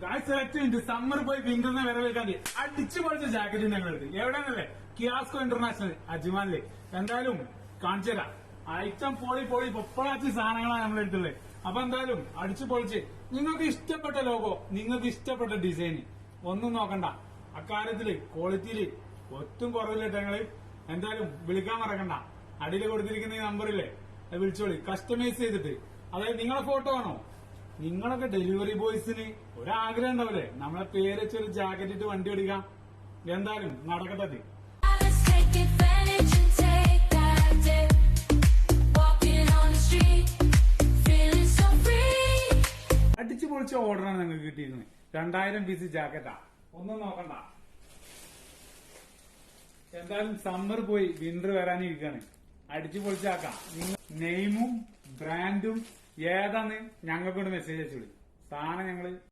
Select summer പോയി വിന്ററിനെ വരവേൽക്കാണ്ട് അടിച്ചു പൊളിച്ച ജാക്കറ്റ് ഞങ്ങൾ എടുത്ത്. എവിടെയാണല്ലേ? കിയാസ്കോ ഇന്റർനാഷണൽ അജ്മാനിൽ. എന്തായാലും കാണിച്ചു തരാം. ഐറ്റം പൊളി പൊളി. പൊപ്പളാച്ചി സാധനങ്ങളാണ് നമ്മൾ എടുത്തുള്ളത് അപ്പൊ എന്തായാലും അടിച്ചു പൊളിച്ച്. നിങ്ങൾക്ക് ഇഷ്ടപ്പെട്ട ലോഗോ നിങ്ങൾക്ക് ഇഷ്ടപ്പെട്ട ഡിസൈന് ഒന്നും നോക്കണ്ട. അക്കാര്യത്തിൽ ക്വാളിറ്റിയിൽ ഒട്ടും കുറവില്ല ഞങ്ങൾ. എന്തായാലും വിളിക്കാൻ മറക്കണ്ട. അടിയിൽ കൊടുത്തിരിക്കുന്ന നമ്പറില്ലേ വിളിച്ചോളി. കസ്റ്റമൈസ് ചെയ്തിട്ട്. അതായത് നിങ്ങളെ ഫോട്ടോ ആണോ? നിങ്ങളൊക്കെ ഡെലിവറി ബോയ്സിന് ഒരാഗ്രഹം ഉണ്ടാവില്ലേ നമ്മളെ പേര് വെച്ചൊരു ഒരു ജാക്കറ്റ് ഇട്ട് വണ്ടി ഓടിക്കാം. എന്തായാലും നടക്കട്ടെ. അടിച്ചു പൊളിച്ച ഓർഡറാണ് നിങ്ങൾക്ക് കിട്ടിയിരുന്നത്. രണ്ടായിരം പീസ് ജാക്കറ്റാ ഒന്നും നോക്കണ്ട. എന്തായാലും സമ്മർ പോയി വിന്റർ വരാനിരിക്കാണ്. അടിച്ചു പൊളിച്ചാക്കാം. നിങ്ങൾ നെയിമും ബ്രാൻഡും ഏതാന്ന് ഞങ്ങൾക്കൊണ്ട് മെസ്സേജ് അയച്ചോളി സാധനം ഞങ്ങൾ